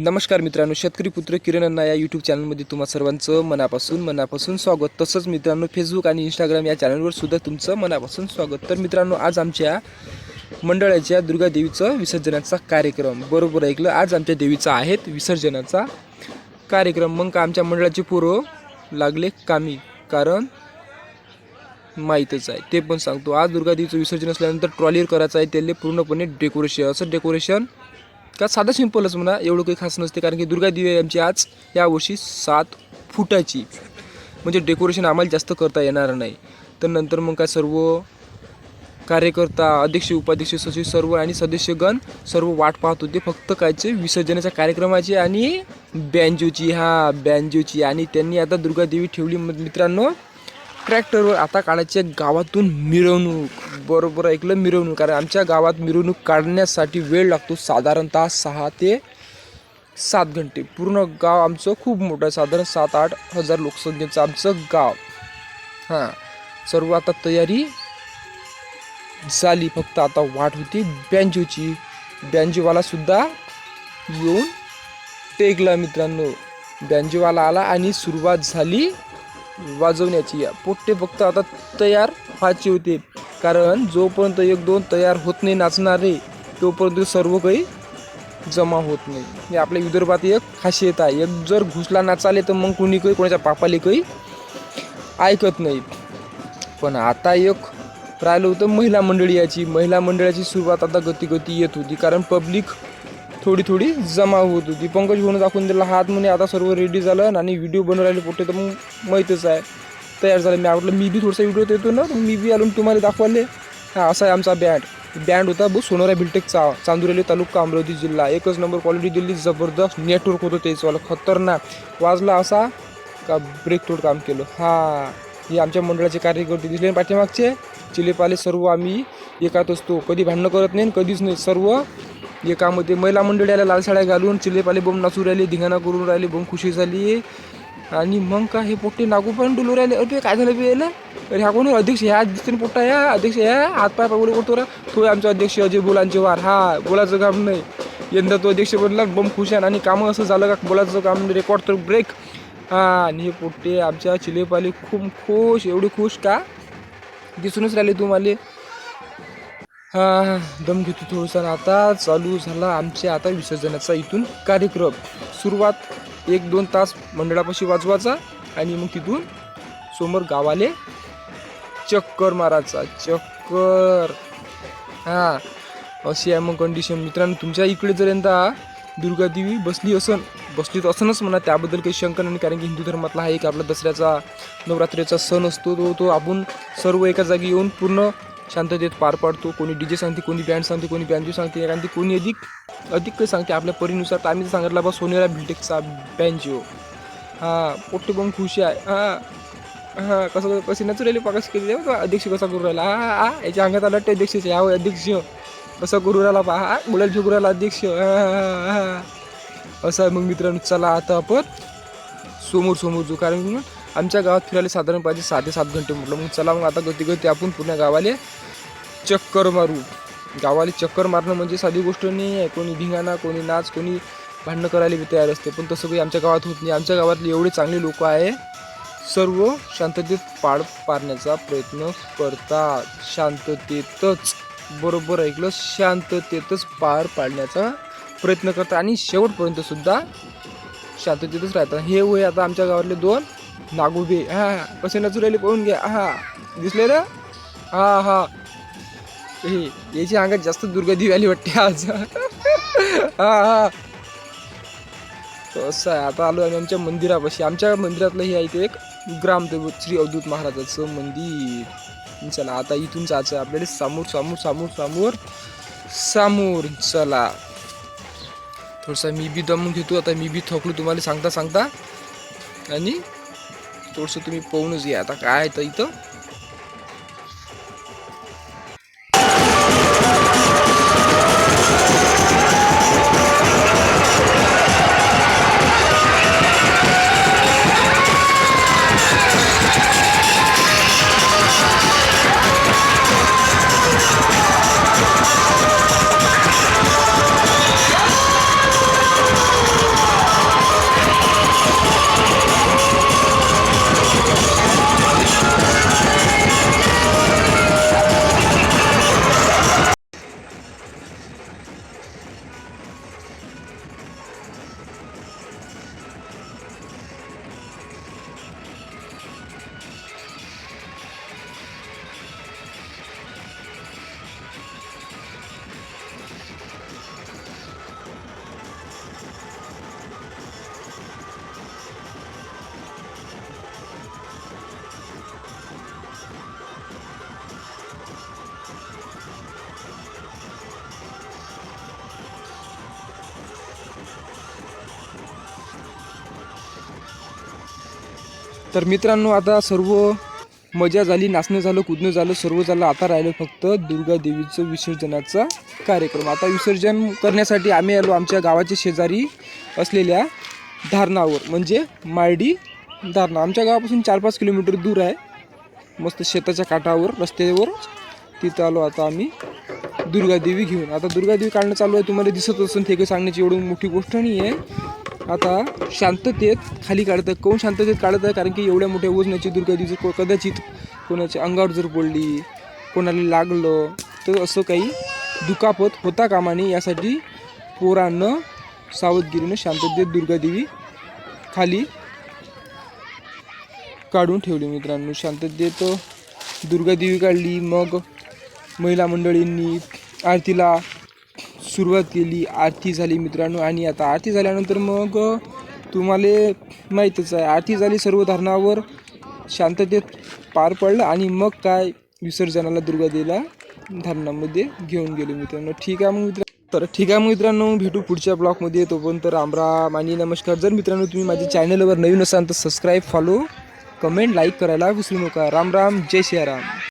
नमस्कार मित्रांनो शेतकरी पुत्र किरण अण्णा या यूट्यूब चॅनलमध्ये तुम्हा सर्वांचं मनापासून मनापासून स्वागत. तसंच मित्रांनो फेसबुक आणि इंस्टाग्राम या चॅनलवर सुद्धा तुमचं मनापासून स्वागत. तर मित्रांनो आज आमच्या मंडळाच्या दुर्गा देवीचं विसर्जनाचा कार्यक्रम. बरोबर ऐकलं? आज आमच्या देवीचा आहेत विसर्जनाचा कार्यक्रम. मग का आमच्या मंडळाचे पोरं लागले कामी कारण माहीतच आहे. ते पण सांगतो. आज दुर्गा देवीचं विसर्जन असल्यानंतर ट्रॉलीवर करायचं आहे. त्याला पूर्णपणे डेकोरेशन असं डेकोरेशन का साधं सिंपलच म्हणा एवढं काही खास नसते. कारण की दुर्गा देवी आमची आज यावर्षी सात फुटाची. म्हणजे डेकोरेशन आम्हाला जास्त करता येणार नाही. तर नंतर मग काय सर्व कार्यकर्ता अध्यक्ष उपाध्यक्ष सचिव सर्व आणि सदस्यगण सर्व वाट पाहत होते. फक्त कायचे विसर्जनाच्या कार्यक्रमाची आणि बँजोची हा बँजोची आणि त्यांनी आता दुर्गा देवी ठेवली. मित्रांनो ट्रॅक्टरवर आता काढायचे गावातून मिरवणूक. बरोबर ऐकलं? मिरवणूक. कारण आमच्या गावात मिरवणूक काढण्यासाठी वेळ लागतो साधारणतः सहा ते सात घंटे. पूर्ण गाव आमचं खूप मोठं आहे. साधारण सात आठ हजार लोकसंख्येचं आमचं गाव. हां. सर्व आता तयारी झाली. फक्त आता वाट होती बँजोची बँजोवालासुद्धा येऊन टेकला मित्रांनो. बँजोवाला आला आणि सुरुवात झाली वाजवण्याची पोट्टे फक्त आता तयार व्हायचे होते. कारण जोपर्यंत एक दोन तयार होत नाही नाचणारे तोपर्यंत सर्व काही जमा होत नाही. हे आपल्या विदर्भात एक खासियत आहे. एक जर घुसला नाचाले तर मग कोणी काही कोणाच्या पापाले काही ऐकत नाहीत पण आता एक राहिलं होतं महिला मंडळी याची. महिला मंडळाची सुरुवात आता गती गती येत होती. कारण पब्लिक थोडी थोडी जमा होत होती. पंकज म्हणून दाखवून दिला हात म्हणे आता सर्व रेडी झालं आणि व्हिडिओ बनवून राहिले पोटे तर मग माहीतच आहे. तयार झालं. मी आवडलं मी बी थोडासा व्हिडिओ देतो ना मग मी बी आलो तुम्हाला दाखवाले हा असा आहे आमचा बँड बँड होता बघ सोनारा बिल्टेकचा चांदुरेली तालुका अमरावती जिल्हा. एकच नंबर क्वालिटी दिली जबरदस्त नेटवर्क होतं त्याचंवालं खतरनाक. वाजला असा का ब्रेक तोड काम केलं. हा हे आमच्या मंडळाचे कार्यकर्ते दिसले पाठीमागचे. चिलेपाले सर्व आम्ही एकात असतो कधी भांडणं करत नाही आणि कधीच नाही. सर्व एकामध्ये महिला मंडळी आल्या लाल साड्या घालून चिलेपाले बोंब नाचू राहिले धिंगाणा करून राहिले बोंब खुशी झाली. आणि मग का हे पोट्टे नागू पण डुलू राहिले. अरे काय झालं बी याला? अरे हा कोण अध्यक्ष ह्या दिसते पोट्टा या अध्यक्ष ह्या हात पाय पावले करतो रा तो आहे आमचा अध्यक्ष अजय बोलांचे वार. हा बोलाचं काम नाही. यंदा तो अध्यक्ष बनला बम खुश आहे. आणि कामं असं झालं का बोलाचं काम रेकॉर्ड तर ब्रेक हा आणि हे पोट्टे आमच्या चिलेपाले खूप खुश एवढे खुश का? दिसूनच राहिले तुम्हाला. हा दम घेतो थोडंसं. आता चालू झाला आमच्या आता विसर्जनाचा इथून कार्यक्रम. सुरुवात एक दोन तास मंडळापाशी वाजवायचा आणि मग तिथून समोर गावाले चक्कर मारायचा. चक्कर. हां अशी आहे मग कंडिशन मित्रांनो तुमच्या इकडे जर यंदा दुर्गादेवी बसली असन बसली तर असनच म्हणा. त्याबद्दल काही शंका नाही कारण की हिंदू धर्मातला हा एक आपला दसऱ्याचा नवरात्रीचा सण असतो. तो तो आपण सर्व एका जागी येऊन पूर्ण शांततेत पार पाडतो. कोणी डी जे सांगते कोणी बँड सांगते कोणी बँजू सांगते. कारण ती कोणी अधिक अधिक काही सांगते आपल्या परीनुसार. तर आम्ही तर सांगितलं बा सोनेरा बिल्टेकचा बँजिओ हां. पोट्टे पण खुशी आहे. हां हां कसं कसे नचू राहिले पा कशी केली अध्यक्ष कसा करू राहिला. हा हा याच्या अंगात आला वाटतं अध्यक्ष. या अध्यक्ष. कसं करू राहिला पा हा बोलायला फेकू राहिला अध्यक्ष. हा, हा, हा. असं आहे मग मित्रांनो चला आता आपण समोर समोर जो कारण की आमच्या गावात फिरायला साधारण पाहिजे सहा ते सात घंटे म्हटलं. मग चला मग आता गती गती आपण पुण्या गावाले चक्कर मारू. गावाले चक्कर मारणं म्हणजे साधी गोष्ट नाही आहे. कोणी धिंगाणा कोणी नाच कोणी भांडणं करायला बी तयार असते. पण तसं काही आमच्या गावात होत नाही. आमच्या गावातले एवढे चांगले लोक आहे सर्व शांततेत पाड पाडण्याचा प्रयत्न करतात. शांततेतच बरोबर ऐकलं? शांततेतच पार पाडण्याचा प्रयत्न करतात. आणि शेवटपर्यंतसुद्धा शांततेतच राहतात. हे वय आता आमच्या गावातले दोन नागोबे हा कसे नचू राहिले पाहून घ्या. हा दिसले ना हा हा. हे याची अंगात जास्त दुर्गधी आली वाटते आज. हा हा. तर असं आहे. आता आलो आम्ही आमच्या मंदिरापाशी. आमच्या मंदिरातलं हे आहे ते एक ग्रामदेवत श्री अवधूत महाराजाचं मंदिर. चला आता इथून जायचं आहे. आपल्याला समोर समोर समोर समोर समोर. चला. थोडंसं मी बी दमून घेतो. आता मी बी थकलो. तुम्हाला सांगता सांगता. आणि थोडंसं तुम्ही पाहूनच या आता काय आहे तर इथं तर मित्रांनो आता सर्व मजा झाली नाचणं झालं कुदणं झालं सर्व झालं. आता राहिलं फक्त दुर्गा देवीचं विसर्जनाचा कार्यक्रम. आता विसर्जन करण्यासाठी आम्ही आलो आमच्या गावाच्या शेजारी असलेल्या धारणावर म्हणजे मारडी धारणा. आमच्या गावापासून चार पाच किलोमीटर दूर आहे. मस्त शेताच्या काठावर रस्त्यावर तिथं आलो आता आम्ही दुर्गादेवी घेऊन. आता दुर्गादेवी काढणं चालू आहे तुम्हाला दिसत असून ते काही सांगण्याची एवढी मोठी गोष्ट नाही आहे आता शांततेत खाली काढत. आहे कोण शांततेत काढत? आहे कारण की एवढ्या मोठ्या वजनाची दुर्गादेवीचं को कदाचित कोणाच्या अंगावर जर पडली कोणाला लागलं तर असं काही दुखापत होता कामा नये. यासाठी पोरानं सावधगिरीनं शांततेत दुर्गादेवी खाली काढून ठेवली मित्रांनो. शांततेत दुर्गादेवी काढली मग महिला मंडळींनी आरतीला सुरुवात केली आरती झाली मित्रांनो. आणि आता आरती झाल्यानंतर मग तुम्हाला माहीतच आहे आरती झाली सर्व धरणावर शांततेत पार पडलं आणि मग काय विसर्जनाला दुर्गादेवीला धरणामध्ये घेऊन गेलो मित्रांनो. ठीक आहे मग मित्र तर ठीक आहे मग मित्रांनो भेटू पुढच्या ब्लॉगमध्ये. तोपर्यंत राम राम आणि नमस्कार. जर मित्रांनो तुम्ही माझ्या चॅनलवर नवीन असाल तर सबस्क्राईब फॉलो कमेंट लाईक करायला विसरू नका. राम राम जय सियाराम